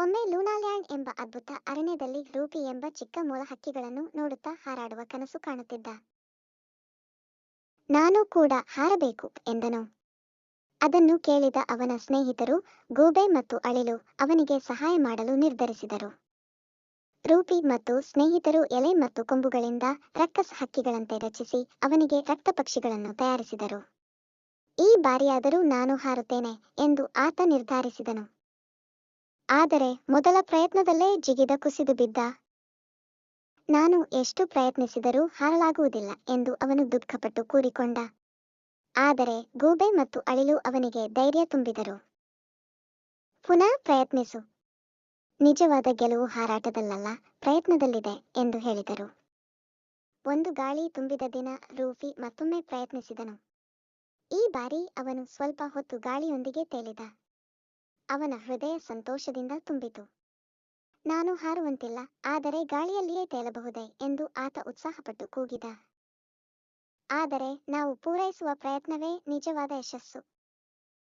ಒಮ್ಮೆ ಲೂನಾಲ್ಯಾಂಡ್ ಎಂಬ ಅದ್ಭುತ ಅರಣ್ಯದಲ್ಲಿ ರೂಪಿ ಎಂಬ ಚಿಕ್ಕ ಮೂಲ ಹಕ್ಕಿಗಳನ್ನು ನೋಡುತ್ತಾ ಹಾರಾಡುವ ಕನಸು ಕಾಣುತ್ತಿದ್ದ. ನಾನು ಕೂಡ ಹಾರಬೇಕು, ಎಂದನು. ಅದನ್ನು ಕೇಳಿದ ಅವನ ಸ್ನೇಹಿತರು, ಗೂಬೆ ಮತ್ತು ಅಳಿಲು ಅವನಿಗೆ ಸಹಾಯ ಮಾಡಲು ನಿರ್ಧರಿಸಿದರು. ರೂಪಿ ಮತ್ತು ಸ್ನೇಹಿತರು ಎಲೆ ಮತ್ತು ಕೊಂಬುಗಳಿಂದ ರಕ್ಕಸ ಹಕ್ಕಿಗಳಂತೆ ರಚಿಸಿ ಅವನಿಗೆ ರಕ್ತ ಪಕ್ಷಿಗಳನ್ನು ತಯಾರಿಸಿದರು. ಈ ಬಾರಿಯಾದರೂ ನಾನು ಹಾರುತ್ತೇನೆ, ಎಂದು ಆತ ನಿರ್ಧರಿಸಿದನು. ಆದರೆ ಮೊದಲ ಪ್ರಯತ್ನದಲ್ಲೇ ಜಿಗಿದ ಕುಸಿದು ಬಿದ್ದ. ನಾನು ಎಷ್ಟು ಪ್ರಯತ್ನಿಸಿದರೂ ಹಾರಲಾಗುವುದಿಲ್ಲ ಎಂದು ಅವನು ದುಃಖಪಟ್ಟು ಕೂರಿಕೊಂಡ ಆದರೆ ಗೂಬೆ ಮತ್ತು ಅಳಿಲು ಅವನಿಗೆ ಧೈರ್ಯ ತುಂಬಿದರು. ಪುನಃ ಪ್ರಯತ್ನಿಸು. ನಿಜವಾದ ಗೆಲುವು ಹಾರಾಟದಲ್ಲಲ್ಲ, ಪ್ರಯತ್ನದಲ್ಲಿದೆ ಎಂದು ಹೇಳಿದರು. ಒಂದು ಗಾಳಿ ತುಂಬಿದ ದಿನ ರೂಫಿ ಮತ್ತೊಮ್ಮೆ ಪ್ರಯತ್ನಿಸಿದನು. ಈ ಬಾರಿ ಅವನು ಸ್ವಲ್ಪ ಹೊತ್ತು ಗಾಳಿಯೊಂದಿಗೆ ತೇಲಿದ. ಅವನ ಹೃದಯ ಸಂತೋಷದಿಂದ ತುಂಬಿತು. ನಾನು ಹಾರುವಂತಿಲ್ಲ, ಆದರೆ ಗಾಳಿಯಲ್ಲಿಯೇ ತೇಲಬಹುದೇ? ಎಂದು ಆತ ಉತ್ಸಾಹಪಟ್ಟು ಕೂಗಿದ. ಆದರೆ ನಾವು ಪೂರೈಸುವ ಪ್ರಯತ್ನವೇ ನಿಜವಾದ ಯಶಸ್ಸು.